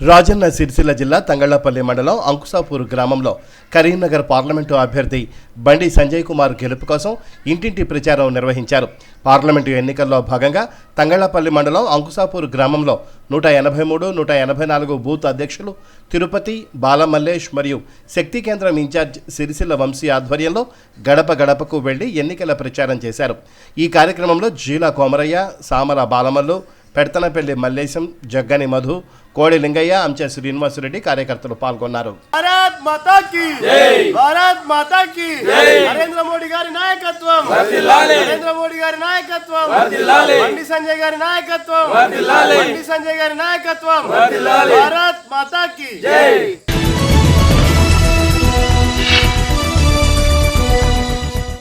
రాజన్న సిరిసిల్ల జిల్లా తంగళ్ళపల్లి మండలం అంకుసాపూర్ గ్రామంలో కరీంనగర్ పార్లమెంటు అభ్యర్థి బండి సంజయ్ కుమార్ గెలుపు కోసం ఇంటింటి ప్రచారం నిర్వహించారు. పార్లమెంటు ఎన్నికల్లో భాగంగా తంగళ్ళపల్లి మండలం అంకుసాపూర్ గ్రామంలో నూట ఎనభై మూడు నూట ఎనభై నాలుగు బూత్ అధ్యక్షులు తిరుపతి బాలమల్లేష్ మరియు శక్తి కేంద్రం ఇన్ఛార్జ్ సిరిసిల్ల వంశీ ఆధ్వర్యంలో గడప గడపకు వెళ్ళి ఎన్నికల ప్రచారం చేశారు. ఈ కార్యక్రమంలో జీలా కోమరయ్య సామల బాలమల్లు పెడతనపల్లి మల్లేశం జగ్గని మధు కోడి లింగయ్య అంచె శ్రీనివాసరెడ్డి కార్యకర్తలు పాల్గొన్నారు. భారత్ మాతా కి భారత్ మాతా కి నరేంద్ర మోడీ గారి నాయకత్వం. నరేంద్ర మోడీ గారి నాయకత్వం. బండి సంజయ్ గారి నాయకత్వం. బండి సంజయ్ గారి నాయకత్వం. భారత్ మాతా కి